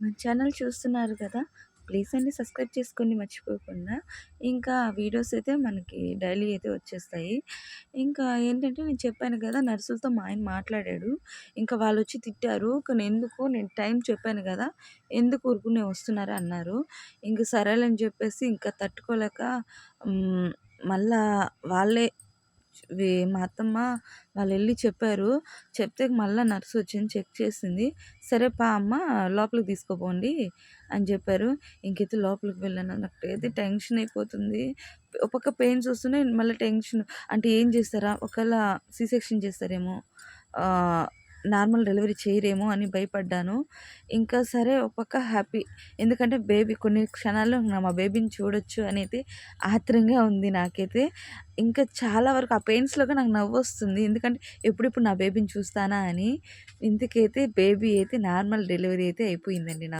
మన ఛానల్ చూస్తున్నారు కదా ప్లీజ్ అండి సబ్స్క్రైబ్ చేసుకోండి మర్చిపోకుండా. ఇంకా వీడియోస్ అయితే మనకి డైలీ అయితే వచ్చేస్తాయి. ఇంకా ఏంటంటే నేను చెప్పాను కదా నర్సులతో మా ఆయన మాట్లాడాడు. ఇంకా వాళ్ళు వచ్చి తిట్టారు. కానీ ఎందుకు నేను టైం చెప్పాను కదా ఎందుకు ఊరుకునే వస్తున్నారు అన్నారు. ఇంక సరేలని చెప్పేసి ఇంకా తట్టుకోలేక మళ్ళా వాళ్ళే మా అత్తమ్మ వాళ్ళు వెళ్ళి చెప్పారు. చెప్తే మళ్ళీ నర్సు వచ్చింది చెక్ చేసింది. సరే పా అమ్మ లోపలికి తీసుకోపోండి అని చెప్పారు. ఇంకైతే లోపలికి వెళ్ళాను. నాకు అయితే టెన్షన్ అయిపోతుంది. ఒక పెయిన్స్ వస్తున్నాయి మళ్ళీ టెన్షన్. అంటే ఏం చేస్తారా? ఒకవేళ సి సెక్షన్ చేస్తారేమో నార్మల్ డెలివరీ చేయరేమో అని భయపడ్డాను. ఇంకా సరే ఒక పక్క హ్యాపీ. ఎందుకంటే బేబీ కొన్ని క్షణాల్లో మా బేబీని చూడొచ్చు అనేది ఆత్రంగా ఉంది నాకైతే. ఇంకా చాలా వరకు ఆ పెయిన్స్లోగా నాకు నవ్వు వస్తుంది. ఎందుకంటే ఎప్పుడెప్పుడు నా బేబీని చూస్తానా అని. ఇందుకైతే బేబీ అయితే నార్మల్ డెలివరీ అయితే అయిపోయిందండి నాకు